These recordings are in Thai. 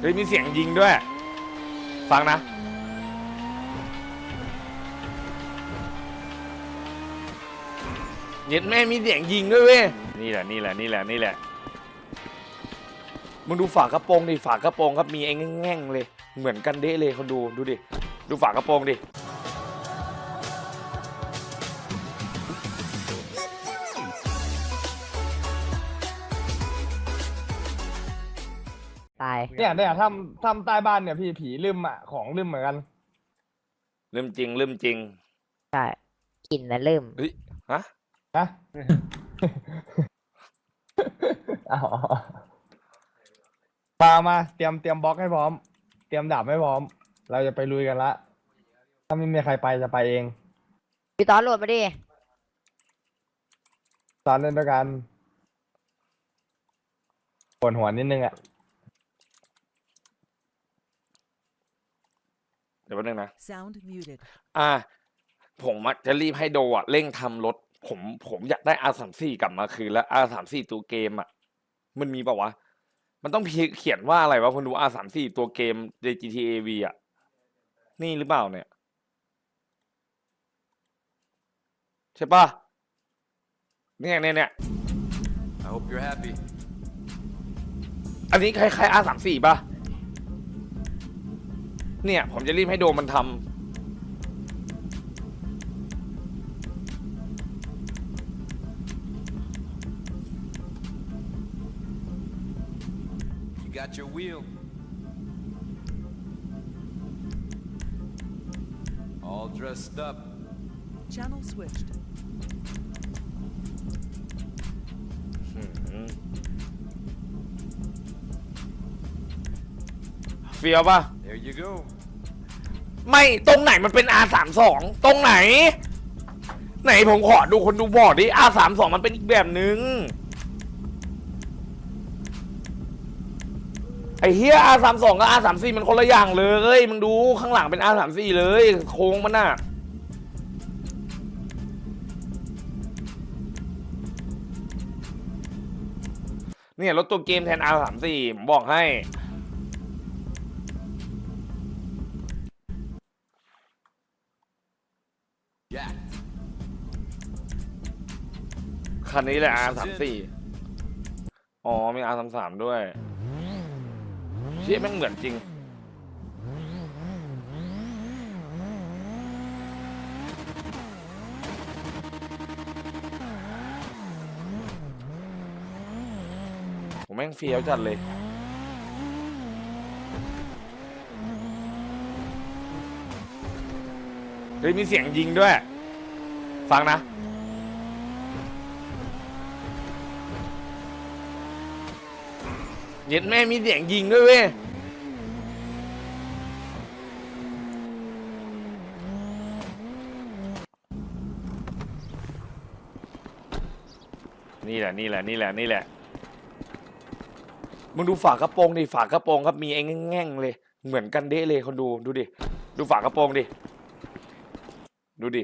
เฮ้ยมีเสียงยิงด้วย ฟังนะ เย็ดแม่มีเสียงยิงด้วยเว้ย นี่แหละนี่แหละนี่แหละนี่แหละ มึงดูฝากระโปรงดิฝากระโปรงครับมีไอ้แง่งๆเลย เหมือนกันเด้เลยคนดูดูดิ ดูฝากระโปรงดิายเนี่ยเนี่ยทำทำใต้บ้านเนี่ยพี่ผีลืมอะของลืมเหมือนกันเริ่มจริงเริ่มจริงใช่กลิ่นนะเริ่มเฮ้ยฮะนะอ๋อมามาเตรียมเตรียมบล็อกให้พร้อม เตรียมดาบให้พร้อม เราจะไปลุยกันละ ถ้าไม่มีใครไปจะไปเองพี่ตอนโหลดมาดิตอนเล่นด้วยกันปวดหัวนิดนึงอะ เดี๋ยวแป๊บนึงนะ Sound muted. อ่า ผมอะจะรีบให้โดอะเร่งทำรถ ผมผมอยากได้ R สามสี่กลับมาคืนแล้ว R สามสี่ตัวเกมอะมันมีเปล่าวะ มันต้องเขียนว่าอะไรวะคุณดู R สามสี่ตัวเกมใน GTA V อะนี่หรือเปล่าเนี่ย ใช่ปะเนี่ยเนี่ยเนี่ย I hope you're happy. อันนี้คล้ายๆ R สามสี่ปะ เนี่ย ผมจะรีบให้โดมันทำ You got your wheel. All dressed up. Channel switched. อืมเฟียวปะ There you go. ไม่ตรงไหนมันเป็น R สามสองตรงไหน ไหนผมขอดูคนดูบอร์ดดิ R สามสองมันเป็นอีกแบบนึง ไอ้เฮีย R สามสองกับ R สามสี่มันคนละอย่างเลยมึงดูข้างหลังเป็น R สามสี่เลย โค้งมันน่ะเนี่ยรถตัวเกมแทน R สามสี่ผมบอกให้ คันนี้แหละ R สามสี่อ๋อ มี R สามสามด้วย เชี่ยแม่งเหมือนจริง ผมแม่งเฟี้ยวจัดเลย ฮ้ยมีเสียงยิงด้วย ฟังนะ เย็ดแม่มีเสียงยิงด้วยเว้ย นี่แหละนี่แหละนี่แหละนี่แหละ มึงดูฝากระโปรงดิฝากระโปรงครับมีไอ้แง่งๆเลย เหมือนกันเด้เลยคนดูดูดิ ดูฝากระโปรงดิ ดูดิ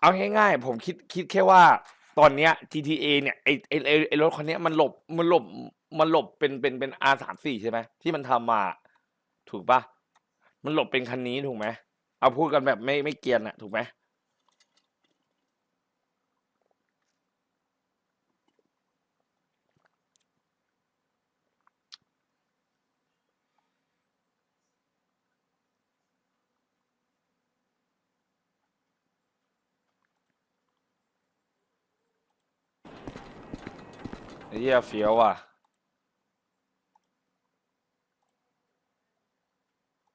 เอาง่ายๆ ผมคิดคิดแค่ว่าตอนเนี้ย GTA เนี่ยไอไอไอ้ไอรถคันเนี้ยมันหลบมันหลบมันหลบเป็นเป็นเป็น R สามสี่ใช่ไหมที่มันทำมาถูกปะมันหลบเป็นคันนี้ถูกไหมเอาพูดกันแบบไม่ไม่เกรียนอะถูกไหม ไอ้เหี้ยเฟี้ยวอะ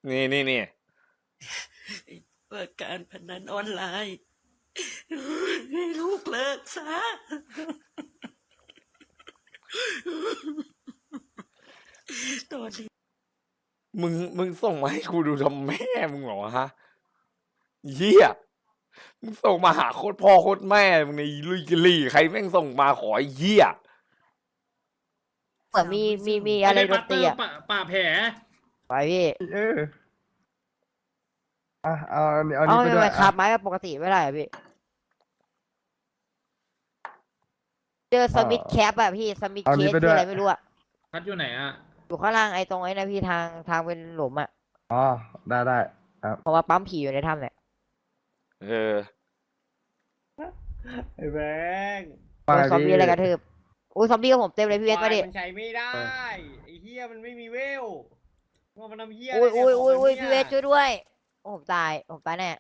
นี่นี่นี่เปิดการพนันออนไลน์ให้ลูกเลิกซะ ตอนนี้มึงมึงส่งมาให้กูดูทำแม่มึงเหรอฮะเหี้ยมึงส่งมาหาโคตรพ่อโคตรแม่มึงในลุยกิลี่ใครแม่งส่งมาขอไอ้เหี้ย เหมือนมีมีมีอะไรดนตรีอะป่าป่าแผลไปพี่เอออะเอาอันนี้เอาเอานี้ไปไม่ด้วไปยขับอะไม้ปกติไม่ได้อะพี่เจอสมิธแคปอะพี่สมิธเอาเคนี้สไปคือด้วยอะไรไม่รู้อะพัดอยู่ไหนอะอยู่ข้างล่างไอ้ตรงไอ้นะพี่ทางทางเป็นหลุมอะอ๋อได้ได้ครับเพราะว่าปั๊มผีอยู่ในถ้ำเนี่ยเออไอ้แบงค์ โดนซอมบี้อะไรกระทืบ อุ้ยซอมบี้กับผมเต็มเลยพี่เวทมาดิ มันใช้ไม่ได้ไอ้เฮียมันไม่มีเวลว่ามันทำเฮียอุ้ยะไรอุ้ยเนี่อุ้ยอุ้ยขงพี่มันเวนี่ทช่วยด้วย โอ้ผมตายผมตายแน่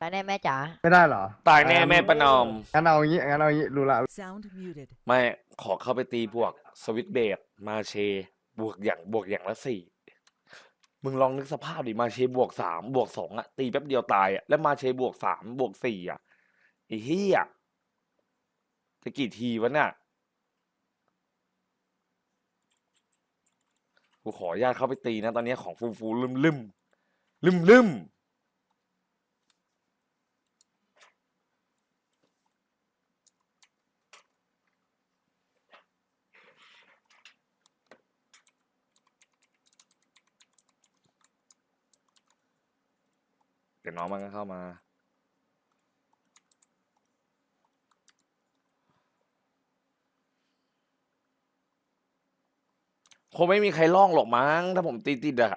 ตายแน่แม่จ๋า ไม่ได้เหรอตายแน่แม่ประนอม งั้นเอาอย่างงี้งั้นเอาอย่างงี้รู้ละ Sound muted. ไม่ขอเข้าไปตีบวกสวิตช์เบดมาเช บวกอย่างบวกอย่างละสี่มึงลองนึกสภาพดิมาเชบวกสามบวกสองอะตีแป๊บเดียวตายอะแล้วมาเชบวกสามบวกสี่อะไอ้เหี้ยจะกี่ทีวะเนี่ย กูขออนุญาตเข้าไปตีนะ ตอนนี้ของฟูฟูลืมลืมลืมลืมเดี๋ยวน้องมันก็เข้ามา คงไม่มีใครล่องหรอกมั้ง ถ้าผมตีติดอะ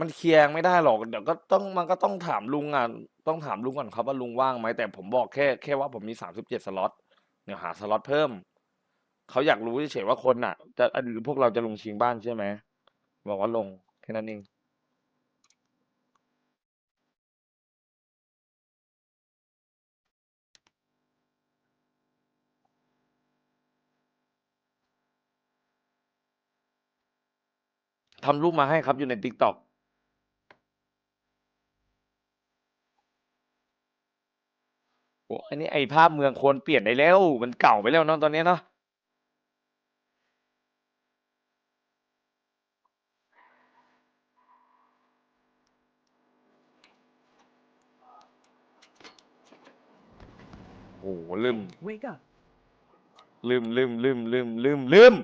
มันเคลียร์ไม่ได้หรอกเดี๋ยวก็ต้องมันก็ต้องถามลุงอะต้องถามลุงก่อนครับว่าลุงว่างไหมแต่ผมบอกแค่แค่ว่าผมมีสามสิบเจ็ดสล็อตเดี๋ยวหาสล็อตเพิ่มเขาอยากรู้เฉยๆว่าคนอะ จะหรือพวกเราจะลงชิงบ้านใช่ไหมบอกว่าลงแค่นั้นเอง ทำรูปมาให้ครับอยู่ในติ๊กต็อกโอ้อันนี้ไอภาพเมืองควรเปลี่ยนได้แล้ว มันเก่าไปแล้วเนาะตอนนี้เนาะโอ้โหลืม Wake up. ลืมลืมลืมลืมลืมลืม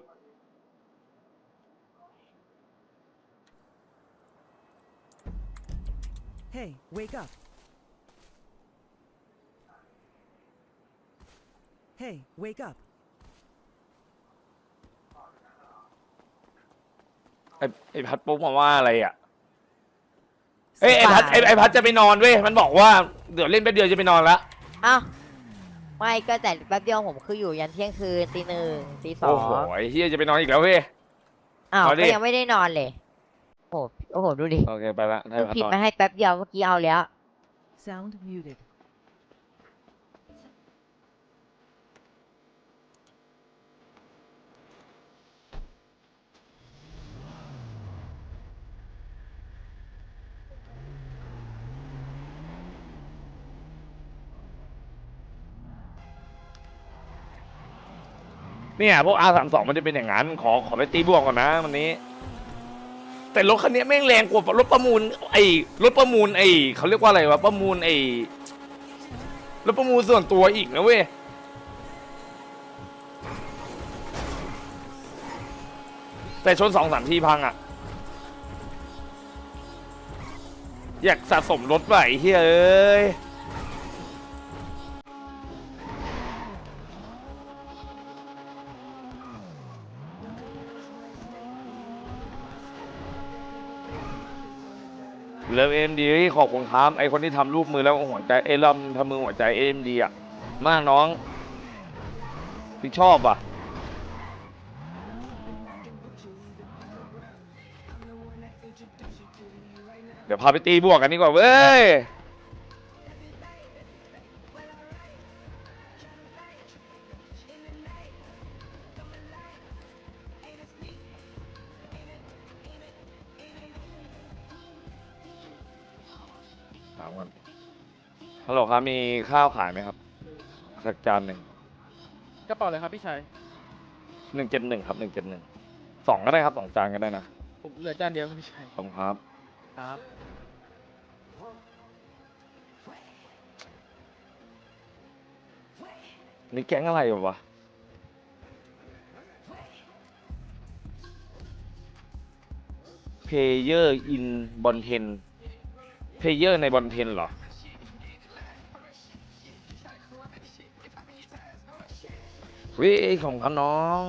Hey, wake up. Hey, wake up. ไอไอพัดปุ๊บมาว่าอะไรอะเอ้ยไอพัดไอไอพัดจะไปนอนเว้ยมันบอกว่าเดี๋ยวเล่นแป๊บเดียวจะไปนอนละเอ้าไม่ก็แต่แป๊บเดียวผมคืออยู่ยันเที่ยงคืนตีหนึ่งตีสอโอ้โหงไอเฮียจะไปนอนอีกแล้วเว้ย อ้าวเอาดิ ก็ยังไม่ได้นอนเลย โอ้โหโอ้โห ดูดิโอเคไปละได้เพิ่งพัดพิมนอพ์นมาให้แป๊บเดียวเมื่อกี้เอาแล้ว Sound muted. เนี่ยพวก R สามสองมันจะเป็นอย่างนั้น ขอขอไปตีบวกก่อนนะวันนี้ แต่รถคันนี้แม่งแรงกว่ารถประมูลไอ้รถประมูลไอ้เขาเรียกว่าอะไรวะประมูลไอ้รถประมูลส่วนตัวอีกนะเว้ยแต่ชนสองสามทีพังอะ อยากสะสมรถว่ะไอ้เฮ้ย เลิฟเอ็มดีขอบคุณครับไอคนที่ทำรูปมือแล้วหัวใจเอยลำทำมือหัวใจเอ็มดีอะมากน้องพี่ชอบอะเดี๋ยวพาไปตีบวกกันดีกว่าเว้ยามก่อนฮัลโหลครับมีข้าวขายไหมครับ สักจานหนึ่งกระเป๋าเลยครับพี่ชายหนึ่งเจ็ดหนึ่งครับหนึ่งเจ็ดหนึ่งสองก็ได้ครับสองจานก็ได้นะผมเหลือจานเดียวครับพี่ชายขอบคุณครับครับ นี่แก๊งอะไรวะเพเยอร์อินบอลเทน เพเยอร์ในบอลเทนเหรอ วิของเขาน้อง